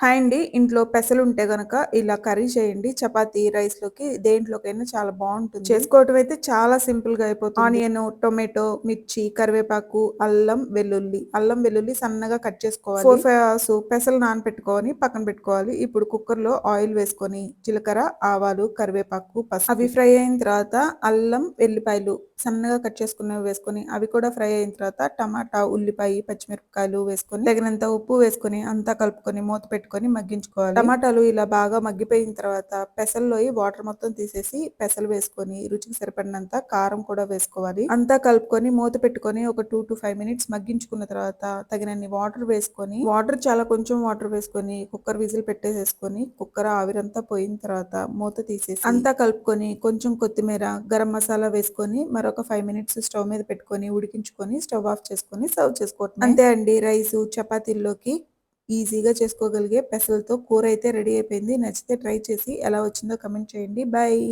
Hi అండి. ఇంట్లో పెసలు ఉంటే గనక ఇలా కర్రీ చేయండి. చపాతీ, రైస్‌లోకి దేంట్లోకైనా చాలా బాగుంటుంది చేసుకోవటం అయితే చాలా సింపుల్‌గా అయిపోతుంది. ఆనియన్ టొమాటో, మిర్చి, కరివేపాకు, అల్లం, వెల్లుల్లి. అల్లం, వెల్లుల్లి సన్నగా కట్ చేసుకోవాలి. 4, 5 అవర్స్ పెసలు నానపెట్టుకొని పక్కన పెట్టుకోవాలి. ఇప్పుడు కుక్కర్‌లో ఆయిల్ వేసుకొని జీలకర్ర, ఆవాలు, కరివేపాకు, పసుపు అవి ఫ్రై అయిన తర్వాత అల్లం, వెల్లిపాయలు సన్నగా కట్ చేసుకున్నవి వేసుకొని అవి కూడా ఫ్రై అయిన తర్వాత టమాటా, ఉల్లిపాయ, పచ్చిమిరపకాయలు వేసుకొని తగినంత ఉప్పు వేసుకొని అంతా కలుపుకొని మూత పెట్టుకొని మగ్గించుకోవాలి. టమాటాలు ఇలా బాగా మగ్గిపోయిన తర్వాత పెసల్లో వాటర్ మొత్తం తీసేసి పెసలు వేసుకొని రుచికి సరిపడినంత కారం కూడా వేసుకోవాలి. అంతా కలుపుకొని మూత పెట్టుకొని ఒక టూ టు ఫైవ్ మినిట్స్ మగ్గించుకున్న తర్వాత తగినన్ని వాటర్ వేసుకొని వాటర్ చాలా కొంచెం వాటర్ వేసుకొని కుక్కర్ విజిల్ పెట్టేసేసుకొని కుక్కర్ ఆవిరంతా పోయిన తర్వాత మూత తీసేసి అంతా కలుపుకొని కొంచెం కొత్తిమీర గరం మసాలా వేసుకొని మరొక ఫైవ్ మినిట్స్ స్టవ్ మీద పెట్టుకొని ఉడికించుకొని స్టవ్ ఆఫ్ చేసుకొని సర్వ్ చేసుకోవటం అంతే అండి రైస్ చపాతీల్లోకి ఈజీగా చేసుకోగలిగే పెసలతో కూర అయితే రెడీ అయిపోయింది. నచ్చితే ట్రై చేసి ఎలా వచ్చిందో కమెంట్ చేయండి. బాయ్.